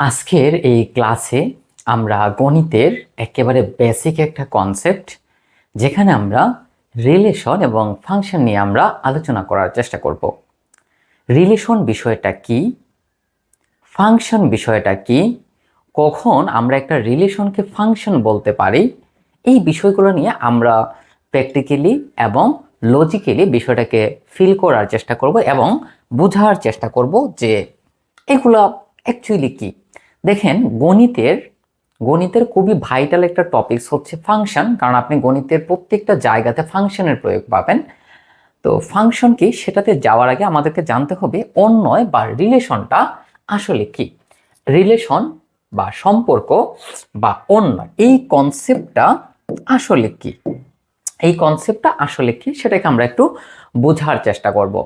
আজকের এই ক্লাসে আমরা গণিতের একেবারে বেসিক একটা কনসেপ্ট যেখানে আমরা রিলেশন এবং ফাংশন নিয়ে আমরা আলোচনা করার চেষ্টা করব। রিলেশন বিষয়টা কি? ফাংশন বিষয়টা কি? কখন আমরা একটা রিলেশনকে ফাংশন বলতে পারি? এই বিষয়গুলো নিয়ে আমরা প্র্যাকটিক্যালি এবং লজিক্যালি বিষয়টাকে ফিল করার চেষ্টা করব এবং বোঝার চেষ্টা করব যে এগুলো অ্যাকচুয়ালি কি। দেখেন গণিতের গণিতের খুবই ভাইটাল একটা টপিকস হচ্ছে ফাংশন কারণ আপনি গণিতের প্রত্যেকটা জায়গাতে ফাংশনের প্রয়োগ পাবেন। তো ফাংশন কি? সেটাতে যাওয়ার আগে আমাদেরকে জানতে হবে অন্যয় বা রিলেশনটা আসলে কি? রিলেশন বা সম্পর্ক বা অন্যয়, এই কনসেপ্টটা আসলে কি? এই কনসেপ্টটা আসলে কি? সেটাকে আমরা একটু বোঝার চেষ্টা করব।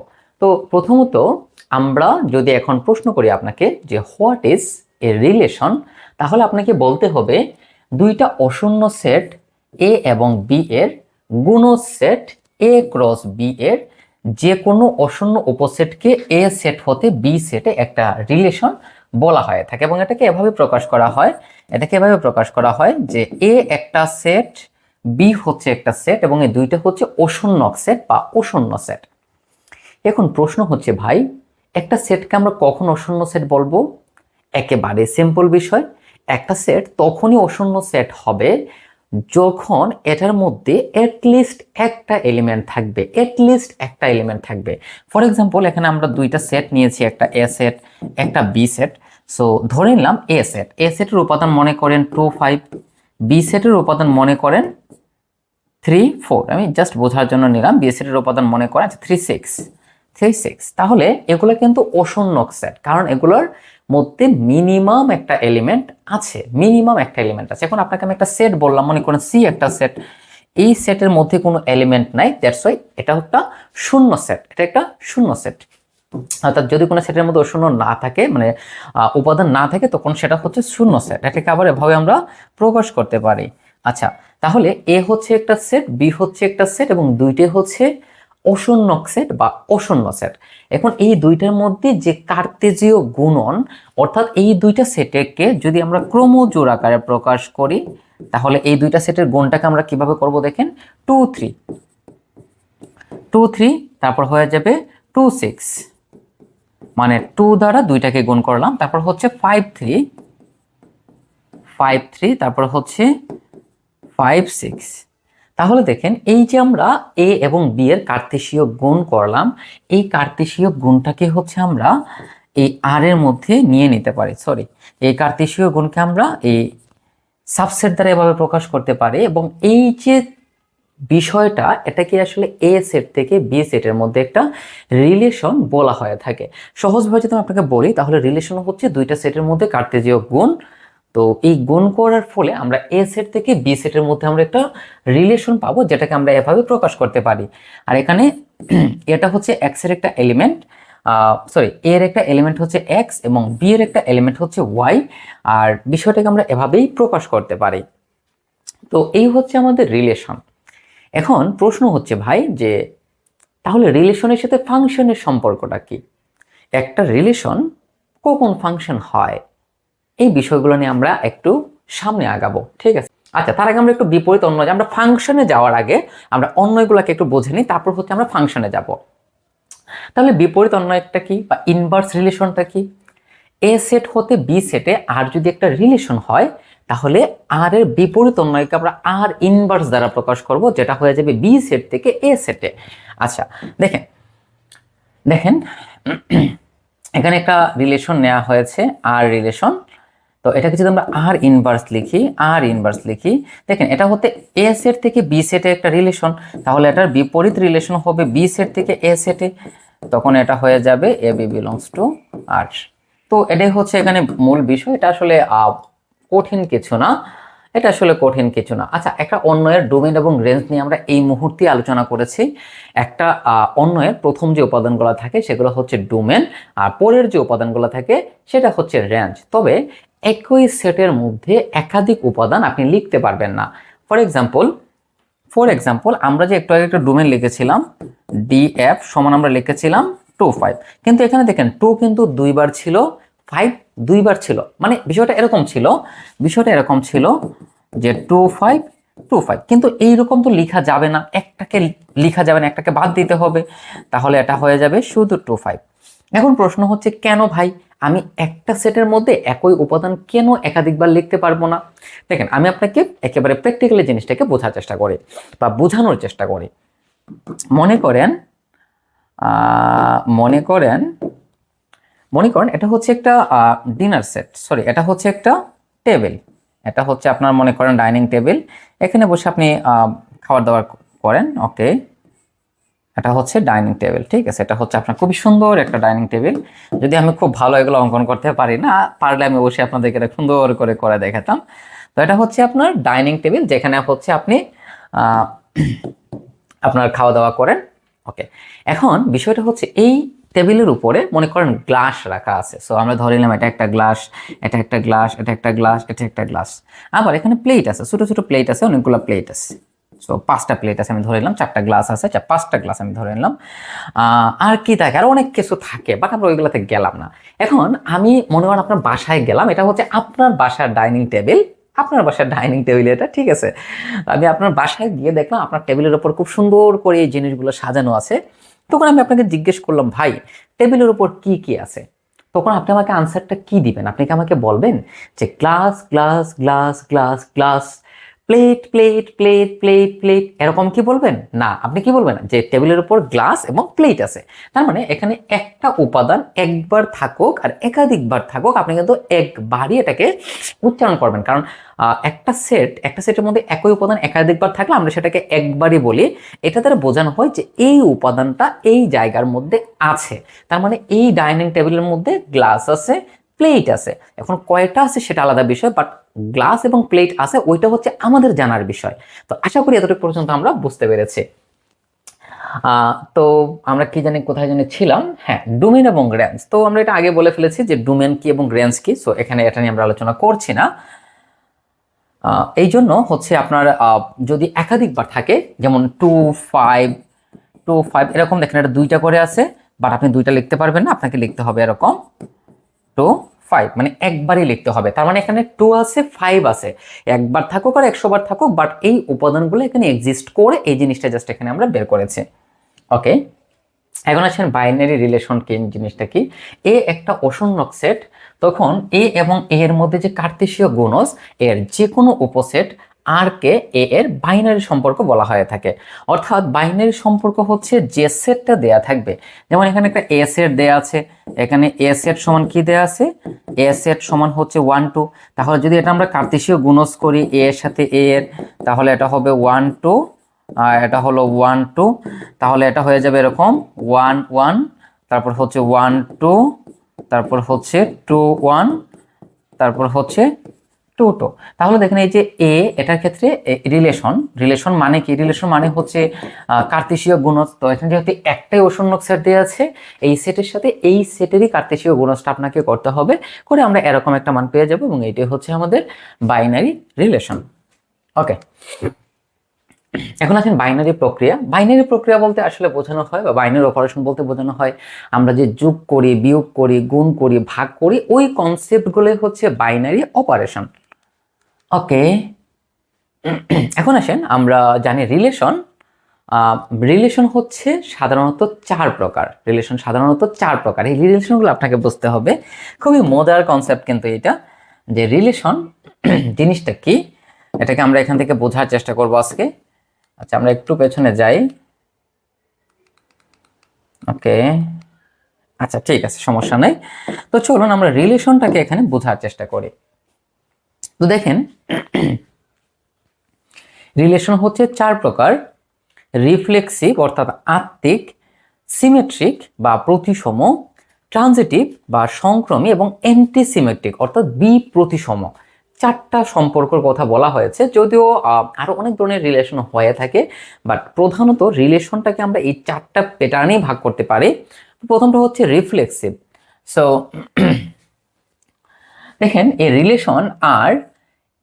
তো প্রথমত আমরা যদি এখন প্রশ্ন করি আপনাকে যে হোয়াট ইজ এ রিলেশন তাহলে আপনাকে বলতে হবে দুইটা অশূন্য সেট এ এবং বি এর গুণ সেট এ ক্রস বি এর যে কোনো অশূন্য উপসেটকে এ সেট হতে বি সেটে একটা রিলেশন বলা হয়ে। থাকে এবং এটাকে এভাবে প্রকাশ করা হয়, এটাকে এভাবে প্রকাশ করা হয় যে এ একটা সেট বি হচ্ছে একটা সেট এবং এই দুইটা হচ্ছে অশূন্য সেট বা অশূন্য সেট এখন প্রশ্ন হচ্ছে ভাই, একটা সেটকে আমরা কখন অশূন্য সেট বলব? একেবারে সিম্পল বিষয়। একটা সেট তখনই অশূন্য সেট হবে যখন এটার মধ্যে লিস্ট একটা এলিমেন্ট থাকবে। লিস্ট একটা এলিমেন্ট থাকবে। ফর এক্সাম্পল এখানে আমরা দুইটা সেট নিয়েছি, একটা এ সেট একটা বি সেট সো ধরে নিলাম এ সেট এ সেটের উপাদান মনে করেন টু ফাইভ বি সেটের উপাদান মনে করেন থ্রি ফোর আমি জাস্ট বোঝার জন্য নিলাম বি সেটের উপাদান মনে করেন আচ্ছা থ্রি সিক্স থ্রি সিক্স তাহলে এগুলো কিন্তু অশূন্য সেট কারণ এগুলোর মধ্যে মিনিমাম একটা এলিমেন্ট আছে মিনিমাম একটা এলিমেন্ট আছে। এখন আপনাকে আমি একটা সেট বললাম, মনে করেন সি একটা সেট এই সেটের মধ্যে কোনো এলিমেন্ট নাই দ্যাটস ওয়াই এটা একটা শূন্য সেট এটা একটা শূন্য সেট অর্থাৎ যদি কোনো সেটের মধ্যে শূন্য না থাকে মানে উপাদান না থাকে, তখন সেটা হচ্ছে শূন্য সেট এটাকে আবার এভাবে আমরা প্রকাশ করতে পারি। আচ্ছা তাহলে এ হচ্ছে একটা সেট বি হচ্ছে একটা সেট এবং দুইটাই হচ্ছে অশূন্য সেট বা অশূন্য সেট এখন এই দুইটার মধ্যে যে কার্তেজীয় গুণন, অর্থাৎ এই দুইটা সেটকে যদি আমরা ক্রমজোড় আকারে প্রকাশ করি, তাহলে এই দুইটা সেটের গুণটাকে আমরা কীভাবে করব দেখেন? Two three. টু থ্রি, তারপর হয়ে যাবে টু সিক্স। মানে টু দ্বারা দুইটাকে গুণ করলাম, তারপর হচ্ছে ফাইভ থ্রি। ফাইভ থ্রি, তারপর হচ্ছে ফাইভ সিক্স। তাহলে দেখেন, এই যে আমরা এ এবং বি এর কার্তেশীয় গুণ করলাম, এই কার্তেশীয় গুণটাকে হচ্ছে আমরা এই আর এর মধ্যে নিয়ে নিতে পারি সরি এই কার্তেশীয় গুণকে আমরা এই সাবসেট দ্বারা এভাবে প্রকাশ করতে পারি এবং এই যে বিষয়টা এটাকে আসলে এ সেট থেকে বি সেটের মধ্যে একটা রিলেশন বলা হয়ে থাকে। সহজভাবে যদি আমি আপনাকে বলি, তাহলে রিলেশন হচ্ছে দুইটা সেটের মধ্যে কার্তেজীয় গুণ তো এই গুণ করার ফলে আমরা এ সেট থেকে বি সেটের মধ্যে আমরা একটা রিলেশন পাবো যেটাকে আমরা এভাবে প্রকাশ করতে পারি। আর এখানে এটা হচ্ছে এক্সের একটা এলিমেন্ট সরি এর একটা এলিমেন্ট হচ্ছে এক্স এবং বি এর একটা এলিমেন্ট হচ্ছে ওয়াই আর বিষয়টাকে আমরা এভাবেই প্রকাশ করতে পারি। তো এই হচ্ছে আমাদের রিলেশন এখন প্রশ্ন হচ্ছে ভাই যে, তাহলে রিলেশনের সাথে ফাংশনের সম্পর্কটা কি? একটা রিলেশন কখন ফাংশন হয়? এই বিষয়গুলো নিয়ে আমরা একটু সামনে আগাবো, ঠিক আছে? আচ্ছা তার আগে আমরা একটু বিপরীত অন্যয় আমরা ফাংশনে যাওয়ার আগে আমরা অন্যয়গুলোকে একটু বুঝে নিই, তারপর হচ্ছে আমরা ফাংশনে যাব। তাহলে বিপরীত অন্য একটা কি বা ইনভার্স রিলেশনটা কি? এ সেট হতে বি সেটে আর যদি একটা রিলেশন হয়, তাহলে আর এর বিপরীত অন্যয়কে আমরা আর ইনভার্স দ্বারা প্রকাশ করব, যেটা হয়ে যাবে বি সেট থেকে এ সেটে আচ্ছা দেখেন দেখেন, এখানে একটা রিলেশন নেওয়া হয়েছে আর রিলেশন তো এটাকে যদি আমরা আর ইনভার্স লিখি আর ইনভার্স লিখি, দেখেন এটা হতে এ সেট থেকে বি সেটে একটা রিলেশন তাহলে এটার বিপরীত রিলেশন হবে বি সেট থেকে এ। সেটে তখন এটা হয়ে যাবে A B belongs to R তো এটাই হচ্ছে এখানে মূল বিষয়, এটা আসলে কঠিন কিছু না। এটা আসলে কঠিন কিছু না। আচ্ছা একটা অন্যয়ের ডোমেন এবং রেঞ্জ নিয়ে আমরা এই মুহূর্তে আলোচনা করেছি। একটা অন্যয়ের প্রথম যে উপাদানগুলো থাকে, সেগুলো হচ্ছে ডোমেন আর পরের যে উপাদানগুলো থাকে, সেটা হচ্ছে রেঞ্জ তবে একই সেটের মধ্যে একাধিক উপাদান আপনি লিখতে পারবেন না। ফর এক্সাম্পল ফর এক্সাম্পল আমরা যে একটু আগে একটা ডোমেন লিখেছিলাম ডিএফ সমান আমরা লিখেছিলাম টু ফাইভ কিন্তু এখানে দেখেন টু কিন্তু দুইবার ছিল ফাইভ দুইবার ছিল। মানে বিষয়টা এরকম ছিল, বিষয়টা এরকম ছিল যে টু ফাইভ টু ফাইভ কিন্তু এইরকম তো লেখা যাবে না, একটাকে লেখা যাবে না, একটাকে বাদ দিতে হবে। তাহলে এটা হয়ে যাবে শুধু টু ফাইভ এখন প্রশ্ন হচ্ছে, কেন ভাই? আমি একটা সেটের মধ্যে একই উপাদান কেন একাধিকবার লিখতে পারব না? দেখেন, আমি আপনাকে একেবারে প্র্যাকটিক্যালি জিনিসটাকে বোঝার চেষ্টা করি বা বোঝানোর চেষ্টা করি। মনে করেন মনে করেন মনে করেন এটা হচ্ছে একটা ডিনার সেট সরি এটা হচ্ছে একটা টেবিল এটা হচ্ছে আপনার মনে করেন ডাইনিং টেবিল এখানে বসে আপনি খাবার দাবার করেন ওকে এটা হচ্ছে ডাইনিং টেবিল, ঠিক আছে? এটা হচ্ছে আপনার খুবই সুন্দর একটা ডাইনিং টেবিল। যদি আমি খুব ভালো এগুলো অঙ্কন করতে পারি না, পারলে আমি বসে আপনাদেরকে এটা সুন্দর করে করে দেখাতাম। তো এটা হচ্ছে আপনার ডাইনিং টেবিল, যেখানে হচ্ছে আপনি আপনার খাওয়া দাওয়া করেন। ওকে, এখন বিষয়টা হচ্ছে এই টেবিলের উপরে, মনে করেন গ্লাস রাখা আছে। সো আমরা ধরে নিলাম এটা একটা গ্লাস, এটা একটা গ্লাস, এটা একটা গ্লাস, এটা একটা গ্লাস। আবার এখানে প্লেট আছে, ছোট ছোট প্লেট আছে, অনেকগুলো প্লেট আছে। সো পাঁচটা প্লেট আছে, আমি ধরে নিলাম, চারটা গ্লাস আছে, চার, পাঁচটা গ্লাস আমি ধরে নিলাম। আর কি থাকে? আর অনেক কিছু থাকে বাট আমরা ওইগুলোতে গেলাম না। এখন আমি মনে করেন আপনার বাসায় গেলাম, এটা হচ্ছে আপনার বাসার ডাইনিং টেবিল আপনার বাসার ডাইনিং টেবিল এটা, ঠিক আছে? আমি আপনার বাসায় গিয়ে দেখলাম, আপনার টেবিলের ওপর খুব সুন্দর করে এই জিনিসগুলো সাজানো আছে। তখন আমি আপনাকে জিজ্ঞেস করলাম, ভাই টেবিলের উপর কি কি আছে? তখন আপনি আমাকে আনসারটা কি দিবেন? আপনি কি আমাকে বলবেন যে glass glass glass glass glass plate plate plate plate plate এরকম কি বলবেন? না, আপনি কি বলবেন? যে টেবিলের উপর গ্লাস এবং প্লেট আছে। তার মানে এখানে একটা উপাদান একবার থাকুক আর একাধিকবার থাকুক, আপনি কিন্তু একবারই এটাকে উচ্চারণ করবেন। কারণ একটা সেট একটা সেটের মধ্যে একই উপাদান একাধিকবার থাকলে আমরা সেটাকে একবারই বলি। এটা দ্বারা বোঝানো হয় যে এই উপাদানটা এই জায়গার মধ্যে আছে। তার মানে এই ডাইনিং টেবিলের মধ্যে গ্লাস আছে প্লেট আছে। এখন কয়টা আছে সেটা আলাদা বিষয় বাট গ্লাস এবং প্লেট আছে, ওইটা হচ্ছে আমাদের জানার বিষয়। তো আশা করি এতটুকু পর্যন্ত আমরা বুঝতে পেরেছি। তো আমরা কি জানি কোথায় জানি ছিলাম? হ্যাঁ ডোমেন এবং রেঞ্জ তো আমরা এটা আগে বলে ফেলেছি যে ডোমেন কি এবং রেঞ্জ কি, সো এখানে এটা নিয়ে আমরা আলোচনা করছি না। এই জন্য হচ্ছে আপনার যদি একাধিকবার থাকে, যেমন টু, ফাইভ টু, ফাইভ, এরকম দেখেন এটা দুইটা করে আছে, বাট আপনি দুইটা লিখতে পারবেন না, আপনাকে লিখতে হবে এরকম। টু ফাইভ মানে একবারই লিখতে হবে। তার মানে এখানে টু আছে ফাইভ আছে। একবার থাকুক আর একশো বার থাকুক বাট এই উপাদানগুলো এখানে এক্সিস্ট করে এই জিনিসটা জাস্ট এখানে আমরা বের করেছি। ওকে এখন আছেন বাইনারি রিলেশন কি, জিনিসটা কি? এ একটা অসম্যক সেট তখন এ এবং এ এর মধ্যে যে কার্তেশীয় গুণজ, এর যে কোনো উপসেট আর কে এ এর বাইনারি সম্পর্ক বলা হয়ে থাকে। অর্থাৎ বাইনারি সম্পর্ক হচ্ছে যে সেটটা দেয়া থাকবে। যেমন এখানে একটা এ সেট দেয়া আছে, এখানে এ সেট সমান কি দেয়া আছে? এ সেট সমান হচ্ছে ওয়ান টু তাহলে যদি এটা আমরা কার্তেশীয় গুণজ করি এ এর সাথে এ এর, তাহলে এটা হবে ওয়ান টু আর এটা হলো ওয়ান টু তাহলে এটা হয়ে যাবে এরকম ওয়ান ওয়ান তারপর হচ্ছে ওয়ান টু তারপর হচ্ছে টু ওয়ান তারপর হচ্ছে টু টু তাহলে দেখেন এই যে এ, এটার ক্ষেত্রে রিলেশন রিলেশন মানে কি? রিলেশন মানে হচ্ছে কার্তেশীয় গুণজ। তো এখানে যেহেতু একটাই অসম্যক সেট দেওয়া আছে, এই সেটের সাথে এই সেটেরই কার্তেশীয় গুণজটা আপনাকে করতে হবে। করে আমরা এরকম একটা মান পেয়ে যাব এবং এটাই হচ্ছে আমাদের বাইনারি রিলেশন ওকে এখন আছেন বাইনারি প্রক্রিয়া। বাইনারি প্রক্রিয়া বলতে আসলে বোঝানো হয় বা বাইনারি অপারেশন বলতে বোঝানো হয়, আমরা যে যোগ করি, বিয়োগ করি, গুণ করি, ভাগ করি, ওই কনসেপ্টগুলোই হচ্ছে বাইনারি অপারেশন ওকে এখন আসেন, আমরা জানি রিলেশন রিলেশন হচ্ছে সাধারণত চার প্রকার। রিলেশন সাধারণত চার প্রকার। এই রিলেশনগুলো আপনাকে বুঝতে হবে। খুবই মজার কনসেপ্ট কিন্তু এটা। যে রিলেশন জিনিসটা কি? এটাকে আমরা এখান থেকে বোঝার চেষ্টা করব আজকে। আচ্ছা আমরা একটু পেছনে যাই। ওকে আচ্ছা ঠিক আছে, সমস্যা নেই। তো চলুন, আমরা রিলেশনটাকে এখানে বোঝার চেষ্টা করি। তো দেখেন রিলেশন হচ্ছে চার প্রকার রিফ্লেক্সিভ অর্থাৎ আত্মিক সিমেট্রিক বা প্রতিসম ট্রানজিটিভ বা সংক্রমী এবং অ্যান্টিসিমেট্রিক অর্থাৎ বিপ্রতিসম। চারটা সম্পর্কের কথা বলা হয়েছে যদিও আহ, আরও অনেক ধরনের রিলেশন হয়ে থাকে বাট প্রধানত রিলেশনটাকে আমরা এই চারটা প্যাটার্নেই ভাগ করতে পারি। প্রথমটা হচ্ছে রিফ্লেক্সিভ সো দেখেন a relation R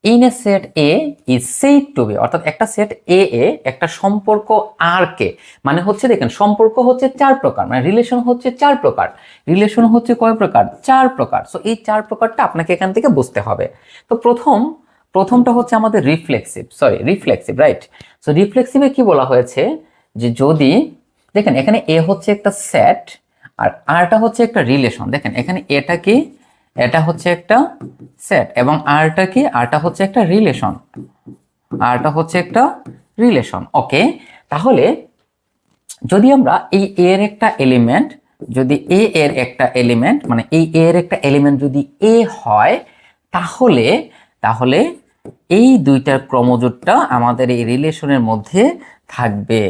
in a set A is said to be অর্থাৎ একটা সেট এ এ একটা সম্পর্ক আর কে মানে হচ্ছে দেখেন, সম্পর্ক হচ্ছে চার প্রকার মানে রিলেশন হচ্ছে চার প্রকার রিলেশন হচ্ছে কয় প্রকার? চার প্রকার। সো এই চার প্রকারটা আপনাকে এখান থেকে বুঝতে হবে। তো প্রথম, প্রথমটা হচ্ছে আমাদের reflexive sorry reflexive right so রিফ্লেক্সিভে কি বলা হয়েছে? যে যদি, দেখেন, এখানে এ হচ্ছে একটা সেট আর আরটা হচ্ছে একটা রিলেশন দেখেন, এখানে এটা কি? এটা হচ্ছে একটা সেট এবং আরটা কি? আরটা হচ্ছে একটা রিলেশন আরটা হচ্ছে একটা রিলেশন ওকে তাহলে যদি আমরা এই এ এর একটা এলিমেন্ট যদি এ এর একটা এলিমেন্ট মানে এই এ এর একটা এলিমেন্ট যদি এ হয়, তাহলে তাহলে এই দুইটার ক্রমজোটটা আমাদের এই রিলেশনের মধ্যে থাকবে।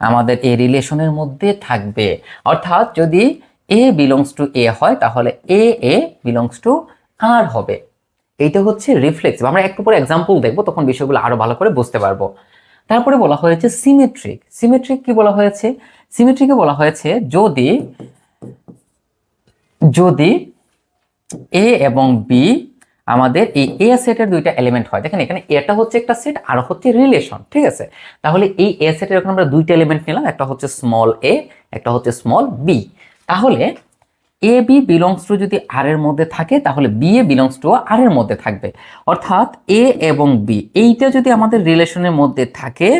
আমাদের এই রিলেশনের মধ্যে থাকবে। অর্থাৎ যদি এ বিলংস টু এ হয়, তাহলে এ এ বিলংস টু আর হবে। এইটা হচ্ছে রিফ্লেক্সিভ আমরা একটু পরে এক্সাম্পল দেখব, তখন বিষয়গুলো আরও ভালো করে বুঝতে পারব। তারপরে বলা হয়েছে সিমেট্রিক সিমেট্রিক কি বলা হয়েছে? সিমেট্রিকে বলা হয়েছে যদি যদি এ এবং বি আমাদের এই এ সেটের দুইটা এলিমেন্ট হয়। দেখেন এখানে এটা হচ্ছে একটা সেট আর হচ্ছে রিলেশন ঠিক আছে? তাহলে এই এ সেটের এখন আমরা দুইটা এলিমেন্ট নিলাম, একটা হচ্ছে স্মল এ একটা হচ্ছে স্মল বি তাহলে এ বি বিলংস টু যদি আর এর মধ্যে থাকে, তাহলে B A belongs to R এর মধ্যে থাকবে। অর্থাৎ এ এবং বি এইটা যদি আমাদের রিলেশনের মধ্যে থাকে,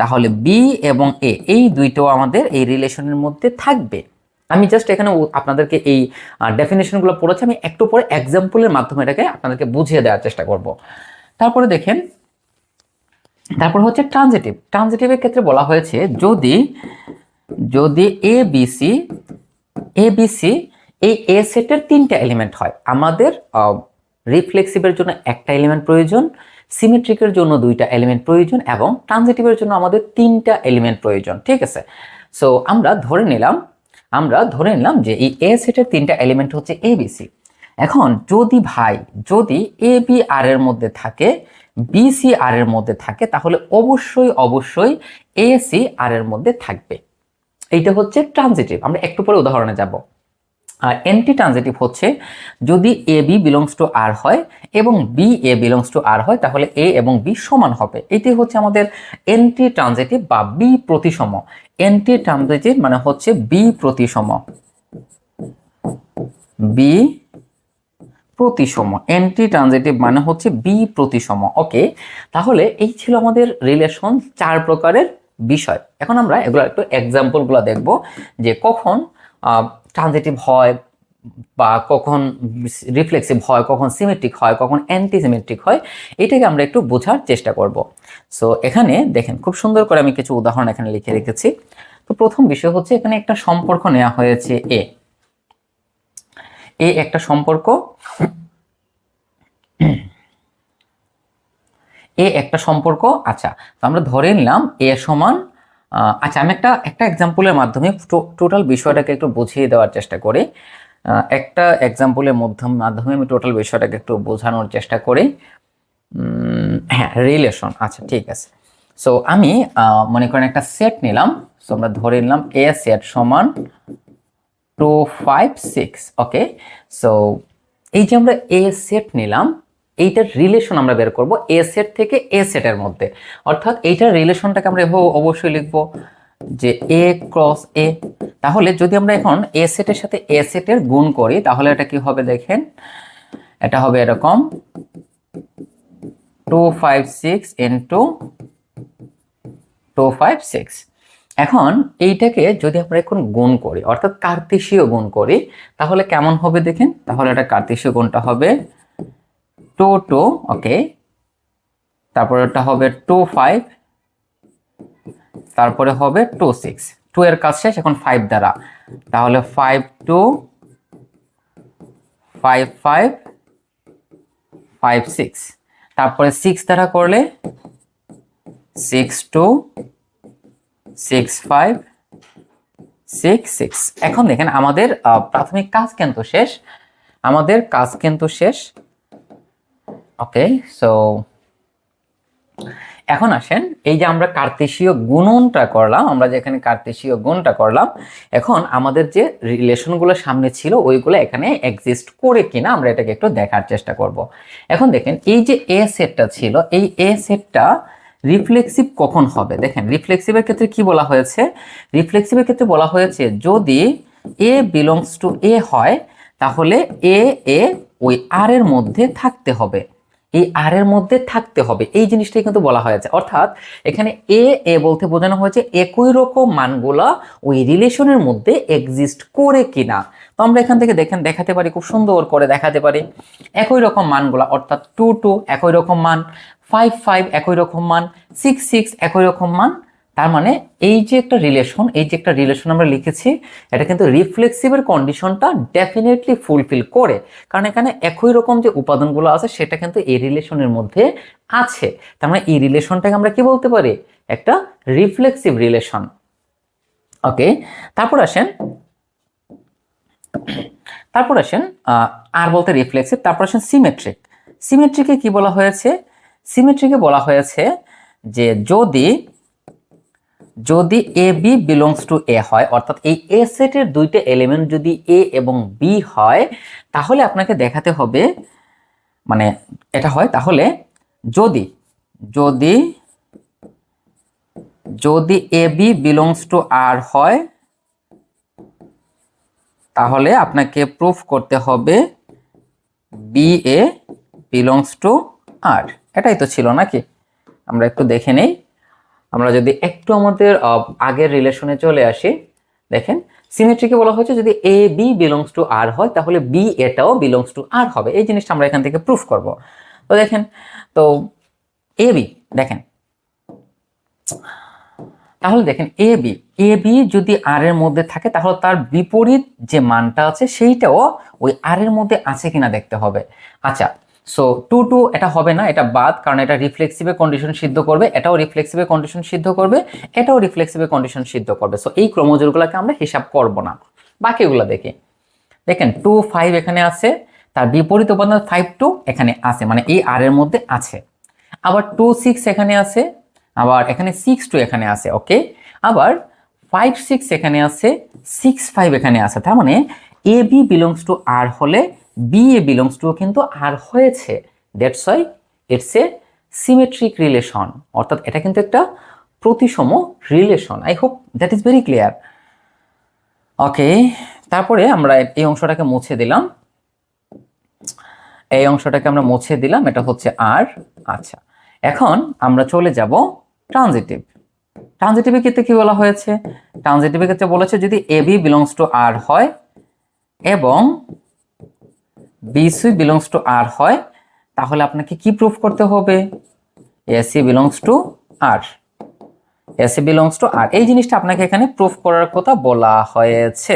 তাহলে বি এবং এ এই দুইটাও আমাদের এই রিলেশনের মধ্যে থাকবে। আমি জাস্ট এখানে আপনাদেরকে এই ডেফিনেশনগুলো পড়েছি আমি একটু পরে এক্সাম্পলের মাধ্যমে এটাকে আপনাদেরকে বুঝিয়ে দেওয়ার চেষ্টা করব। তারপরে দেখেন, তারপর হচ্ছে ট্রানজিটিভ ট্রানজিটিভের ক্ষেত্রে বলা হয়েছে যদি যদি A B C A B C এই এ সেটের তিনটা এলিমেন্ট হয়। আমাদের রিফ্লেক্সিভের জন্য একটা এলিমেন্ট প্রয়োজন সিমেট্রিকের জন্য দুইটা এলিমেন্ট প্রয়োজন এবং ট্রানজিটিভের জন্য আমাদের তিনটা এলিমেন্ট প্রয়োজন, ঠিক আছে? সো আমরা ধরে নিলাম, আমরা ধরে নিলাম যে এই এ সেটের তিনটা এলিমেন্ট হচ্ছে এ বি সি এখন যদি ভাই, যদি এ বি আর এর মধ্যে থাকে বি সি আর এর মধ্যে থাকে, তাহলে অবশ্যই অবশ্যই এ সি আর এর মধ্যে থাকবে। এইটা হচ্ছে ট্রানজিটিভ আমরা একটু পরে উদাহরণে যাব। আর এন্টি ট্রানজিটিভ হচ্ছে যদি A B belongs to R হয় এবং B A belongs to R হয়, তাহলে এ এবং বি সমান হবে। এটি হচ্ছে আমাদের এন্টি ট্রানজিটিভ বা বি প্রতিসম। এন্টি ট্রানজিটিভ মানে হচ্ছে বি প্রতিসম। বি প্রতিসম। এন্টি ট্রানজিটিভ মানে হচ্ছে বি প্রতিসম। ওকে তাহলে এই ছিল আমাদের রিলেশন চার প্রকারের বিষয়। এখন আমরা এগুলো একটু এক্সাম্পলগুলো দেখব যে কখন ট্রানজিটিভ হয় বা কখন রিফ্লেক্সিভ হয়, কখন সিমেট্রিক হয়, কখন অ্যান্টি সিমেট্রিক হয়, এটাকে আমরা একটু বোঝার চেষ্টা করব। সো এখানে দেখেন খুব সুন্দর করে আমি কিছু উদাহরণ এখানে লিখে রেখেছি। তো প্রথম বিষয় হচ্ছে এখানে একটা সম্পর্ক নেওয়া হয়েছে এ এ একটা সম্পর্ক এ একটা সম্পর্ক আচ্ছা। তো আমরা ধরে নিলাম এ সমান আচ্ছা আমি একটা একটা এক্সাম্পলের মাধ্যমে টোটাল বিষয়টাকে একটু বুঝিয়ে দেওয়ার চেষ্টা করি। একটা এক্সাম্পলের মাধ্যম, মাধ্যমে আমি টোটাল বিষয়টাকে একটু বোঝানোর চেষ্টা করি। হ্যাঁ রিলেশন আচ্ছা ঠিক আছে। সো আমি মনে করেন একটা সেট নিলাম। সো আমরা ধরে নিলাম এ সেট সমান two five six okay so এই যে আমরা এ সেট নিলাম এইটার রিলেশন আমরা বের করব এ সেট থেকে এ সেটের মধ্যে। অর্থাৎ এইটার রিলেশনটাকে আমরা অবশ্যই লিখব যে এ ক্রস এ তাহলে যদি আমরা এখন এ সেটের সাথে এ সেটের গুণ করি, তাহলে এটা কি হবে দেখেন? এটা হবে এরকম two five six into two five six এখন এইটাকে যদি আমরা এখন গুণ করি, অর্থাৎ কার্তেশীয় গুণ করি, তাহলে কেমন হবে দেখেন? তাহলে এটা কার্তেশীয় গুণটা হবে টু টু ওকে তারপরে এটা হবে টু ফাইভ তারপরে হবে টু সিক্স টু এর কাজ শেষ, এখন ফাইভ দ্বারা। তাহলে five two five five five six তারপরে সিক্স দ্বারা করলে six two six five six six এখন দেখেন, আমাদের প্রাথমিক কাজ কিন্তু শেষ। আমাদের কাজ কিন্তু শেষ। ওকে সো এখন আসেন, এই যে আমরা কার্তেশীয় গুণনটা করলাম, আমরা যেখানে কার্তেশীয় গুণটা করলাম, এখন আমাদের যে রিলেশনগুলো সামনে ছিল, ওইগুলো এখানে এক্সিস্ট করে কিনা আমরা এটাকে একটু দেখার চেষ্টা করব। এখন দেখেন, এই যে এ সেটটা ছিল, এই এ সেটটা রিফ্লেক্সিভ কখন হবে? দেখেন রিফ্লেক্সিভের ক্ষেত্রে কি বলা হয়েছে? রিফ্লেক্সিভের ক্ষেত্রে বলা হয়েছে, যদি এ বিলংস টু এ হয়, তাহলে এ এ ওই আর এর মধ্যে থাকতে হবে। এই আর এর মধ্যে থাকতে হবে। এই জিনিসটাই কিন্তু বলা হয়েছে। অর্থাৎ এখানে এ এ বলতে বোঝানো হয়েছে একই রকম মানগুলা ওই রিলেশনের মধ্যে এক্সিস্ট করে কিনা। তো আমরা এখান থেকে দেখেন, দেখাতে পারি, খুব সুন্দর করে দেখাতে পারি। একই রকম মানগুলা, অর্থাৎ টু টু একই রকম মান ফাইভ ফাইভ একই রকম মান সিক্স সিক্স একই রকম মান তার মানে এই যে একটা রিলেশন এই যে একটা রিলেশন আমরা লিখেছি, এটা কিন্তু রিফ্লেক্সিভের কন্ডিশনটা ডেফিনেটলি ফুলফিল করে। কারণ এখানে একই রকম যে উপাদানগুলো আছে, সেটা কিন্তু এই রিলেশনের মধ্যে আছে। তার মানে এই রিলেশনটাকে আমরা কি বলতে পারি? একটা রিফ্লেক্সিভ রিলেশন ওকে তারপর আসেন তারপর আসেন আর বলতে রিফ্লেক্সিভ তারপর আসেন সিমেট্রিক সিমেট্রিকে কি বলা হয়েছে? সিমেট্রিকে বলা হয়েছে যে যদি যদি A B belongs to A হয়, অর্থাৎ এই এ সেটের দুইটা এলিমেন্ট যদি এ এবং বি হয়, তাহলে আপনাকে দেখাতে হবে মানে এটা হয় তাহলে যদি যদি যদি A B belongs to R হয়, তাহলে আপনাকে প্রুফ করতে হবে B A belongs to R এটাই তো ছিল নাকি? আমরা একটু দেখে নেই। আমরা যদি একটু আমাদের আগের রিলেশনে চলে আসি, দেখেন সিমেট্রিকে বলা হয়েছে যদি A B belongs to R হয়, তাহলে বি এটাও বিলংস টু আর হবে। এই জিনিসটা আমরা এখান থেকে প্রুফ করব। তো দেখেন, তো এ বি দেখেন। তাহলে দেখেন এ বি এ বি যদি আর এর মধ্যে থাকে, তাহলে তার বিপরীত যে মানটা আছে, সেইটাও ওই আর এর মধ্যে আছে কিনা দেখতে হবে। আচ্ছা সো টু টু এটা হবে না, এটা বাদ, কারণ এটা রিফ্লেক্সিভে কন্ডিশন সিদ্ধ করবে, এটাও রিফ্লেক্সিভে কন্ডিশন সিদ্ধ করবে, এটাও রিফ্লেক্সিভে কন্ডিশন সিদ্ধ করবে। সো এই ক্রোমোজোরগুলোকে আমরা হিসাব করব না। বাকিগুলো দেখি। দেখেন টু ফাইভ এখানে আছে, তার বিপরীত উপাদান ফাইভ টু এখানে আছে মানে এই আর এর মধ্যে আছে। আবার টু সিক্স এখানে আছে, আবার এখানে সিক্স টু এখানে আছে ওকে আবার ফাইভ সিক্স এখানে আছে সিক্স ফাইভ এখানে আছে, তার মানে A B belongs to R হলে বি এ বিলংস টু কিন্তু আর হয়েছে। That's why it's a symmetric relation অর্থাৎ এটা কিন্তু একটা প্রতিসম relation I hope that is very clear okay তারপরে আমরা এই অংশটাকে মুছে দিলাম। এই অংশটাকে আমরা মুছে দিলাম, এটা হচ্ছে আর আচ্ছা এখন আমরা চলে যাব ট্রানজিটিভ ট্রানজিটিভের ক্ষেত্রে কি বলা হয়েছে? ট্রানজিটিভের ক্ষেত্রে বলেছে যদি A B belongs to R হয়, এবং বিসি বিলংস টু আর হয়, তাহলে আপনাকে কি প্রুফ করতে হবে? AC belongs to R AC belongs to R এই জিনিসটা আপনাকে এখানে প্রুফ করার কথা বলা হয়েছে।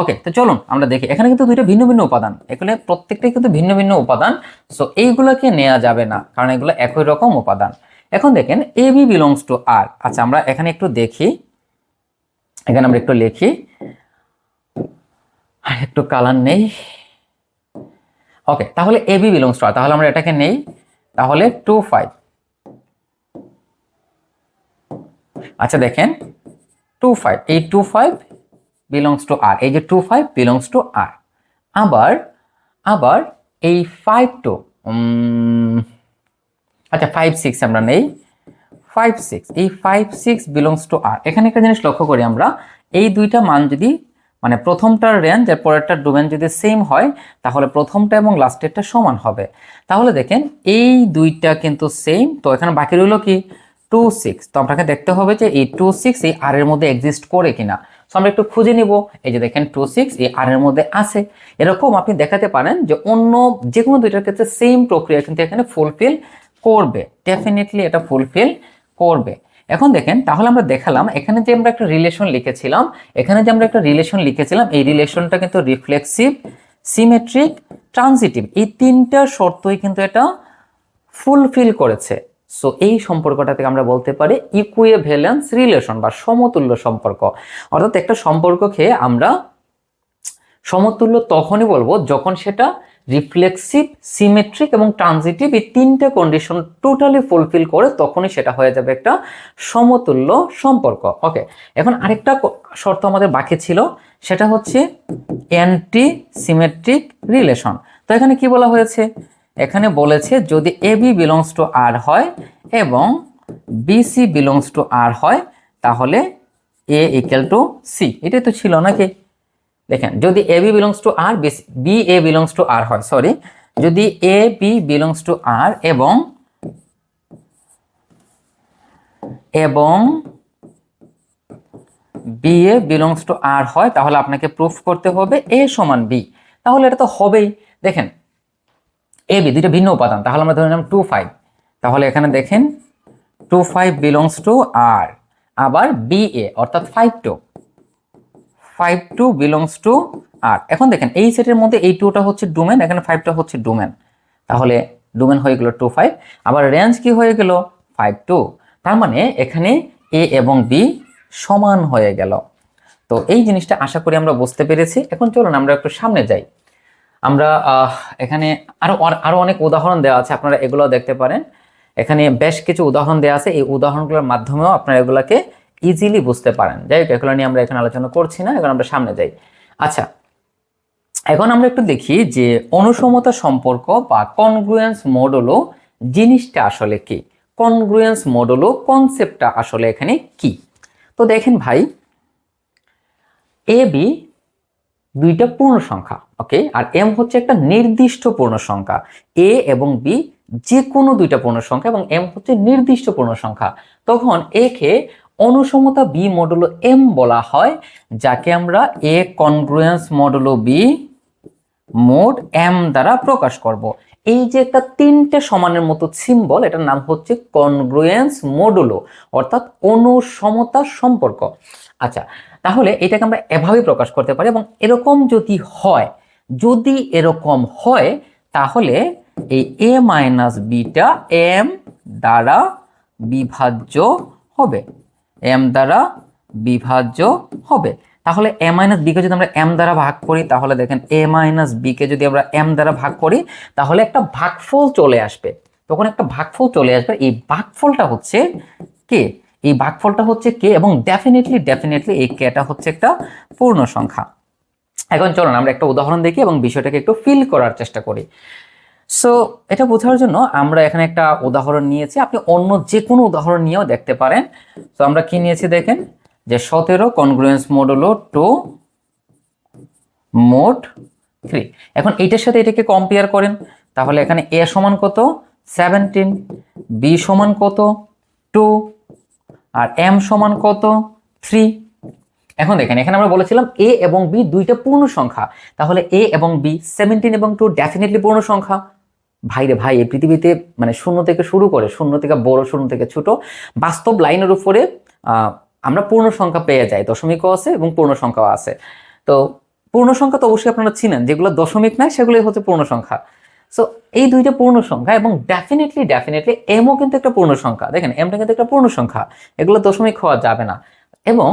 ওকে তো চলুন আমরা দেখি। এখানে কিন্তু দুইটা ভিন্ন ভিন্ন উপাদান। এগুলো প্রত্যেকটাই কিন্তু ভিন্ন ভিন্ন উপাদান সো এইগুলোকে নেওয়া যাবে না, কারণ এগুলো একই রকম উপাদান। এখন দেখেন A B belongs to R আচ্ছা আমরা এখানে একটু দেখি। এখানে আমরা একটু লিখি। আর, একটু কালার নেই। ওকে তাহলে A B belongs to R তাহলে আমরা এটাকে নেই। তাহলে টু ফাইভ আচ্ছা দেখেন টু ফাইভ এই two five belongs to R এই যে two five belongs to R আবার আবার এই ফাইভ টু আচ্ছা ফাইভ সিক্স আমরা নেই। ফাইভ সিক্স এই five six belongs to R এখানে একটা জিনিস লক্ষ্য করি আমরা, এই দুইটা মান যদি মানে প্রথমটার রেঞ্জ আর পরেরটার ডোমেন যদি সেম হয়, তাহলে প্রথমটা এবং লাস্টেরটা সমান হবে। তাহলে দেখেন, এই দুইটা কিন্তু সেম তো এখানে বাকি রইল কি? টু সিক্স তো আপনাকে দেখতে হবে যে এই টু সিক্স এই আর এর মধ্যে এক্সিস্ট করে কিনা। সো আমরা একটু খুঁজে নিব। এই যে দেখেন টু সিক্স এই আর এর মধ্যে আছে। এরকম আপনি দেখাতে পারেন যে অন্য যে কোনো দুইটার ক্ষেত্রে সেম প্রক্রিয়া কিন্তু এখানে ফুলফিল করবে। ডেফিনেটলি এটা ফুলফিল করবে। এখন দেখেন, তাহলে আমরা দেখালাম এখানে যে আমরা একটা রিলেশন লিখেছিলাম, এখানে যে আমরা একটা রিলেশন লিখেছিলাম, এই রিলেশনটা কিন্তু রিফ্লেক্সিভ সিমেট্রিক ট্রানজিটিভ এই তিনটা শর্তই কিন্তু এটা ফুলফিল করেছে। সো এই সম্পর্কটা থেকে আমরা বলতে পারি ইকুইভ্যালেন্স রিলেশন বা সমতুল্য সম্পর্ক। অর্থাৎ একটা সম্পর্ককে আমরা সমতুল্য তখনই বলব যখন সেটা রিফ্লেক্সিভ, সিমেট্রিক এবং ট্রানজিটিভ এই তিনটে কন্ডিশন টোটালি ফুলফিল করে তখনই সেটা হয়ে যাবে একটা সমতুল্য সম্পর্ক। ওকে এখন আরেকটা শর্ত আমাদের বাকি ছিল, সেটা হচ্ছে অ্যান্টি সিমেট্রিক রিলেশন তো এখানে কি বলা হয়েছে? এখানে বলেছে যদি A B belongs to R হয় এবং বিসি বিলংস টু আর হয়, তাহলে এ ইকুয়াল টু সি এটাই তো ছিল নাকি? দেখেন, যদি A B belongs to R B A belongs to R হয় সরি যদি A B belongs to R এবং এবং B A belongs to R হয়, তাহলে আপনাকে প্রুফ করতে হবে এ সমান বি তাহলে এটা তো হবেই। দেখেন এ বি দুইটা ভিন্ন উপাদান, তাহলে আমরা ধরে নিলাম টু ফাইভ তাহলে এখানে দেখেন two five belongs to R আবার বি এ অর্থাৎ five two five two belongs to R এখন দেখেন, এই সেটের মধ্যে এই টুটা হচ্ছে ডোমেন এখানে ফাইভটা হচ্ছে ডোমেন তাহলে ডোমেন হয়ে গেল টু ফাইভ আবার রেঞ্জ কি হয়ে গেল? ফাইভ টু তার মানে এখানে এ এবং বি সমান হয়ে গেল। তো এই জিনিসটা আশা করি আমরা বুঝতে পেরেছি। এখন চলুন আমরা একটু সামনে যাই। আমরা এখানে আরও অর- আরও অনেক উদাহরণ দেওয়া আছে, আপনারা এগুলো দেখতে পারেন। এখানে বেশ কিছু উদাহরণ দেওয়া আছে। এই উদাহরণগুলোর মাধ্যমেও আপনারা এগুলাকে ইজিলি বুঝতে পারেন। যাই হোক এগুলো নিয়ে আমরা এখানে আলোচনা করছি না, এখন আমরা সামনে যাই। আচ্ছা এখন আমরা একটু দেখি যে অনুসমতা সম্পর্ক বা কনগ্রুয়েন্স মডুলো জিনিসটা আসলে কি? কনগ্রুয়েন্স মডুলো কনসেপ্টটা আসলে এখানে কি? তো দেখেন ভাই এ বি দুইটা পূর্ণ সংখ্যা ওকে আর এম হচ্ছে একটা নির্দিষ্ট পূর্ণ সংখ্যা। এ এবং বি যে কোনো দুইটা পূর্ণ সংখ্যা এবং এম হচ্ছে নির্দিষ্ট পূর্ণ সংখ্যা। তখন একে অনুসমতা বি মডুলো এম বলা হয়, যাকে আমরা A congruence modulo B mod M দ্বারা প্রকাশ করব। এই যে একটা তিনটে সমানের মতো সিম্বল এটার নাম হচ্ছে কনগ্রুয়েন্স মডুলো অর্থাৎ অনুসমতা সম্পর্ক। আচ্ছা তাহলে এটাকে আমরা এভাবে প্রকাশ করতে পারি এবং এরকম যদি হয়, যদি এরকম হয়, তাহলে এই এ মাইনাস বিটা এম দ্বারা বিভাজ্য হবে। এম দ্বারা বিভাজ্য হবে। তাহলে এ মাইনাস বিকে যদি আমরা এম দ্বারা ভাগ করি, তাহলে দেখেন এ মাইনাস বিকে যদি আমরা এম দ্বারা ভাগ করি, তাহলে একটা ভাগফল চলে আসবে। তখন একটা ভাগফল চলে আসবে। এই ভাগফলটা হচ্ছে কে? এই ভাগফলটা হচ্ছে কে? এবং ডেফিনেটলি ডেফিনেটলি এই কেটা হচ্ছে একটা পূর্ণ সংখ্যা। এখন চলুন আমরা একটা উদাহরণ দেখি এবং বিষয়টাকে একটু ফিল করার চেষ্টা করি। সো এটা বোঝার জন্য আমরা এখানে একটা উদাহরণ নিয়েছি। আপনি অন্য যে কোনো উদাহরণ নিয়েও দেখতে পারেন। তো আমরা কি নিয়েছি দেখেন? যে সতেরো কনগ্রুয়েন্স মডুলো টু মোট থ্রি এখন এইটার সাথে এটাকে কম্পেয়ার করেন। তাহলে এখানে এ সমান কত? সেভেন্টিন বি সমান কত? টু আর এম সমান কত? থ্রি এখন দেখেন, এখানে আমরা বলেছিলাম এ এবং বি দুইটা পূর্ণ সংখ্যা। তাহলে এ এবং বি সেভেন্টিন এবং টু ডেফিনেটলি পূর্ণ সংখ্যা। ভাই রে ভাই, এই পৃথিবীতে মানে শূন্য থেকে শুরু করে, শূন্য থেকে বড়, শূন্য থেকে ছোট, বাস্তব লাইনের উপরে আমরা পূর্ণ সংখ্যা পেয়ে যাই। দশমিকও আছে এবং পূর্ণ সংখ্যাও আছে। তো পূর্ণ সংখ্যা তো অবশ্যই আপনারা চিনেন, যেগুলো দশমিক নাই সেগুলোই হচ্ছে পূর্ণ সংখ্যা। সো এই দুইটা পূর্ণ সংখ্যা এবং ডেফিনেটলি ডেফিনেটলি এমও কিন্তু একটা পূর্ণ সংখ্যা। দেখেন এমটা কিন্তু একটা পূর্ণ সংখ্যা। এগুলো দশমিক হওয়া যাবে না। এবং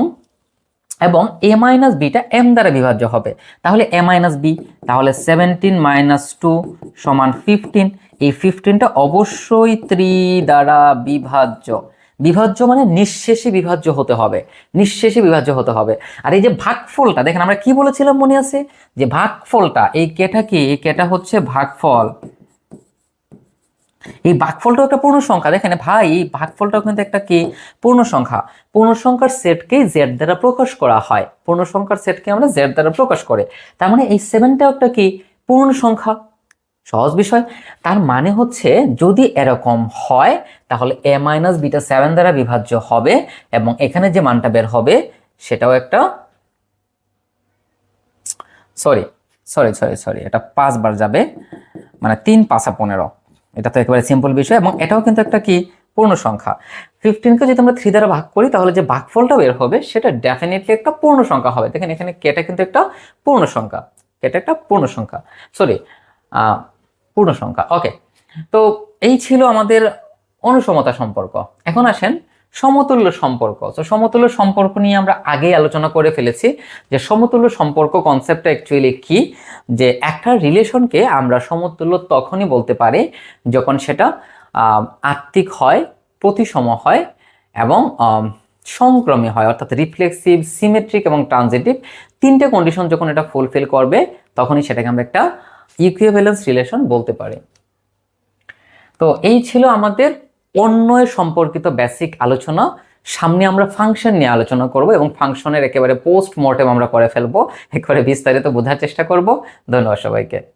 এবং এ মাইনাস বিটা এম দ্বারা বিভাজ্য হবে। তাহলে এ মাইনাস বি তাহলে সেভেন্টিন মাইনাস টু সমান ফিফটিন এই ফিফটিনটা অবশ্যই ত্রি দ্বারা বিভাজ্য। বিভাজ্য মানে নিঃশেষে বিভাজ্য হতে হবে। নিঃশেষে বিভাজ্য হতে হবে। আর এই যে ভাগফলটা, দেখেন আমরা কি বলেছিলাম মনে আছে? যে ভাগফলটা, এই কেটা কি? এই কেটা হচ্ছে ভাগফল। এই ভাগফলটাও একটা পূর্ণ সংখ্যা। দেখেন ভাই, এই ভাগফলটাও কিন্তু একটা কি? পূর্ণ সংখ্যা। পূর্ণ সংখ্যার সেটকে জেড দ্বারা প্রকাশ করা হয়। পূর্ণ সংখ্যার সেটকে আমরা জেড দ্বারা প্রকাশ করে। তার মানে এই সেভেনটাও একটা কি? পূর্ণ সংখ্যা। সহজ বিষয়। তার মানে হচ্ছে যদি এরকম হয়, তাহলে এ মাইনাস বিটা সেভেন দ্বারা বিভাজ্য হবে এবং এখানে যে মানটা বের হবে, সেটাও একটা সরি সরি সরি সরি এটা পাঁচবার যাবে। মানে তিন পাঁচা পনেরো। এটা তো একেবারে সিম্পল বিষয় এবং এটাও কিন্তু একটা কি? পূর্ণ সংখ্যা। ফিফটিনকে যদি আমরা থ্রি দ্বারা ভাগ করি, তাহলে যে ভাগফলটা বের হবে, সেটা ডেফিনেটলি একটা পূর্ণ সংখ্যা হবে। দেখেন, এখানে কেটা কিন্তু একটা পূর্ণ সংখ্যা। কেটা একটা পূর্ণ সংখ্যা। সরি পূর্ণ সংখ্যা। ওকে তো এই ছিল আমাদের অনুসমতা সম্পর্ক। এখন আসেন সমতুল্য সম্পর্ক। তো সমতুল্য সম্পর্ক নিয়ে আমরা আগেই আলোচনা করে ফেলেছি যে সমতুল্য সম্পর্ক কনসেপ্টটা অ্যাকচুয়ালি কি? যে একটা রিলেশনকে আমরা সমতুল্য তখনই বলতে পারি যখন সেটা আত্মিক হয়, প্রতিসম হয় এবং সংক্রমী হয়, অর্থাৎ রিফ্লেক্সিভ সিমেট্রিক এবং ট্রানজিটিভ তিনটে কন্ডিশন যখন এটা ফুলফিল করবে তখনই সেটাকে আমরা একটা ইকুইভ্যালেন্স রিলেশন বলতে পারি। তো এই ছিল আমাদের অন্যয় সম্পর্কিত বেসিক আলোচনা। সামনে আমরা ফাংশন নিয়ে আলোচনা করব এবং ফাংশনের একেবারে পোস্ট মর্টেম আমরা করে ফেলব। একেবারে বিস্তারিত বোঝার চেষ্টা করব। ধন্যবাদ সবাইকে।